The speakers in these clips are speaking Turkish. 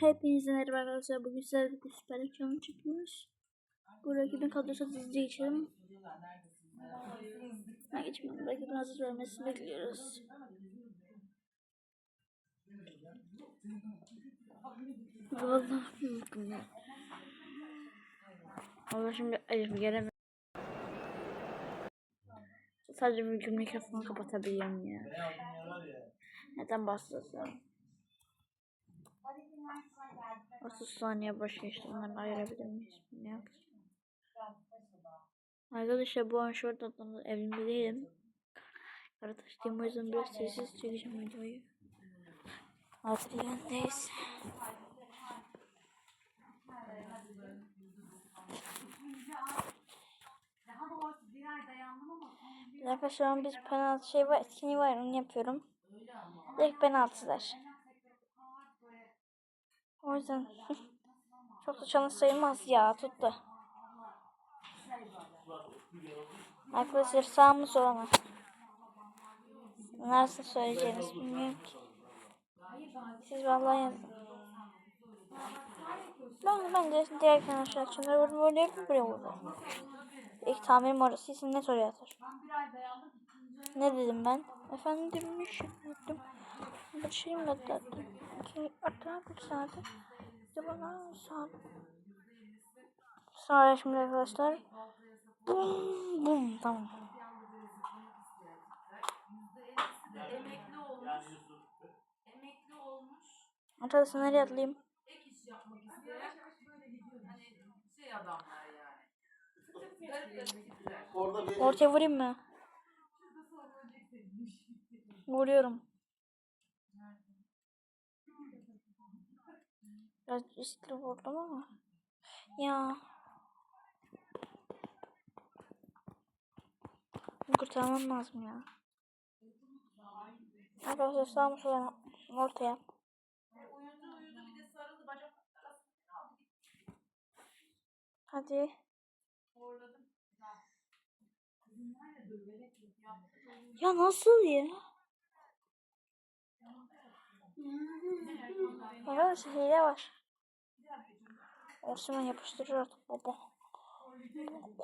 Hepinize merhaba arkadaşlar. Bugün sizlerle bir süper ekranı çekiyoruz. Bu rakibin kadrosu hızlı geçelim. Ha geçmeyelim. Rakibin hazır vermesini bekliyoruz. Vallahi mümkün değil. Ama şimdi ayıp gelemiyorum. Sadece bir gün mikrofonu kapatabiliyorum ya. Neden bahsediyorsun? 30 saniye boş geçti. Onları ayırabilir miyiz? Ne yapacağız? Arkadaşlar bu an short atlamda evimde değilim. Karataş'tayım o yüzden biraz sessiz çekeceğim videoyu. Artık yanındayız. Arkadaşlar bir penaltı şey var, etkinliği var onu yapıyorum. Direkt penaltılar. O yüzden çok da challenge sayılmaz ya tuttu. Arkadaşlar sağ mı sola? Nasıl söyleyeceğiniz bilmiyorum ki. Siz vallahi yazın. Ben bence diğer arkadaşlar için böyle böyle yapıp buraya vurdu. İlk tamirim orası isim ne soruyor. Ne dedim ben? Efendim demiş. Yaptım. Şey mi dedi? Ki hatta bir saat. De bana saat. Sonra şimdi arkadaşlar. Bum bum tamam. Emekli olmuş. Emekli olmuş. Arkadaşlar nereye atlayayım? Ek iş yapmak isteyen hani şey adamlar yani. Orada bir Ortaya vurayım mı? Vuruyorum. Biraz riskli vurdum ama. Ya. Kurtarmam lazım ya. Arkadaşlar sağ mı? Ortaya. Hadi. Ya nasıl ya? Arkadaşlar hile var. Osman yapıştırır artık baba.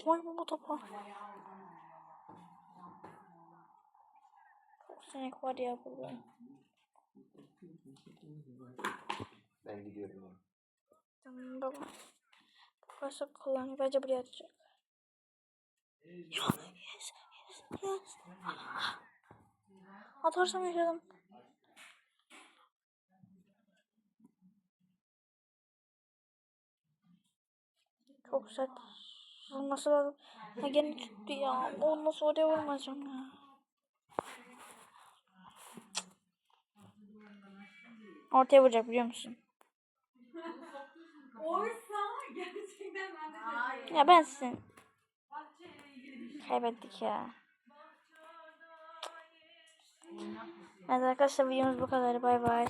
Koyma bu topa. Çok sinek var ya burada. ben gidiyorum. ya. Tamam baba. Bu kadar kullanıyor. Bence buraya atacak. Yes, yes, yes. Atarsam yaşadım. Çok sert vurması lazım. Ha gene tuttu ya. O nasıl oraya vurmayacağım ya. Ortaya vuracak biliyor musun? Oysa gerçekten ben de. Ya ben sizin kaybettik ya. Evet arkadaşlar videomuz bu kadar. Bay bay.